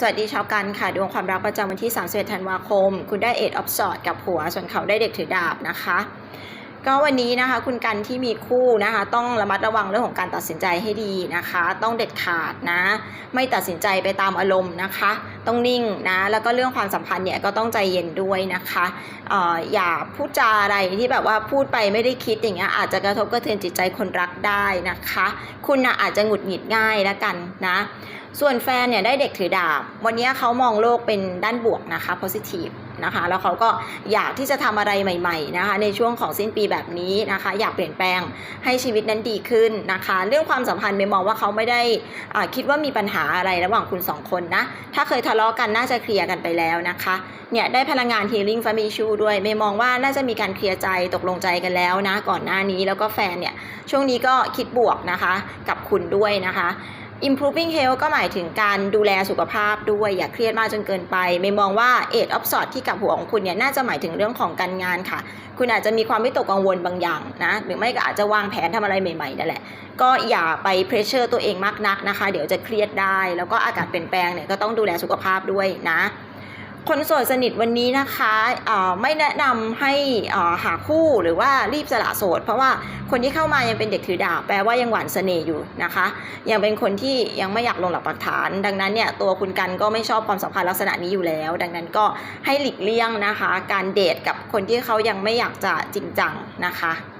สวัสดีชาวกันค่ะ ดวงความรักประจำวันที่ 31 ธันวาคม คุณได้เอ็ดออฟสอดกับหัว ส่วนเขาได้เด็กถือดาบนะคะ ก็วันนี้นะคะคุณกันที่มีคู่นะคะ ต้องระมัดระวังเรื่องของการตัดสินใจให้ดีนะคะ ต้องเด็ดขาดนะ ไม่ตัดสินใจไปตามอารมณ์นะคะ ต้องนิ่งนะแล้วก็เรื่องความสัมพันธ์เนี่ยก็ต้องใจเย็นด้วยนะคะอออย่าพูดจาอะไรที่แบบว่าพูดไปไม่ได้คิดอย่างเงี้ยอาจจะกระทบกระเทือนจิตใจคนรักได้นะคะ คุณนะอาจจะหงุดหงิดง่ายแล้วกันนะส่วนแฟนเนี่ยได้เด็กถือดาบ วันนี้เขามองโลกเป็นด้านบวกนะคะ positive นะคะ แล้วเขาก็อยากที่จะทำอะไรใหม่ ๆนะคะ ในช่วงของสิ้นปีแบบนี้นะคะ อยากเปลี่ยนแปลงให้ชีวิตนั้นดีขึ้นนะคะ เรื่องความสัมพันธ์เมมองว่าเขาไม่ได้อ่าคิดว่ามีปัญหาอะไรระหว่างคุณสองคนนะ ถ้าเคยทะเลาะกันน่าจะเคลียร์กันไปแล้วนะคะเนี่ยได้พลังงาน healing family issue ด้วยเมมองว่าน่าจะมีการเคลียร์ใจตกลงใจกันแล้วนะก่อนหน้านี้แล้วก็แฟนเนี่ยช่วงนี้ก็คิดบวกนะคะกับคุณด้วยนะคะ improving health ก็หมายถึงการดูแลสุขภาพด้วยอย่าเครียดมากจนเกินไปไม่มองว่า e i g h of s w o r d ที่กับหัวของคุณเนี่ยน่าจะหมายถึงเรื่องของการงานค่ะ คุณอาจจะมีความวิตกกังวลบางอย่างนะ หรือไม่ก็อาจจะวางแผนทำอะไรใหม่ๆนั่นแหละ ก็อย่าไปเพรสเชอร์ตัวเองมากนักนะคะ เดี๋ยวจะเครียดได้ แล้วก็อากาศเปลี่ยนแปลงเนี่ยก็ต้องดูแลสุขภาพด้วยนะ คนโสดสนิทวันนี้นะคะไม่แนะนำให้หาคู่หรือว่ารีบสละโสด เพราะว่าคนที่เข้ามายังเป็นเด็กถือดาบแปลว่ายังหวานเสน่ห์อยู่นะคะ ยังเป็นคนที่ยังไม่อยากลงหลักปักฐาน ดังนั้นเนี่ยตัวคุณกันก็ไม่ชอบความสัมพันธ์ลักษณะนี้อยู่แล้ว ดังนั้นก็ให้หลีกเลี่ยงนะคะ การเดทกับคนที่เขายังไม่อยากจะจริงจังนะคะ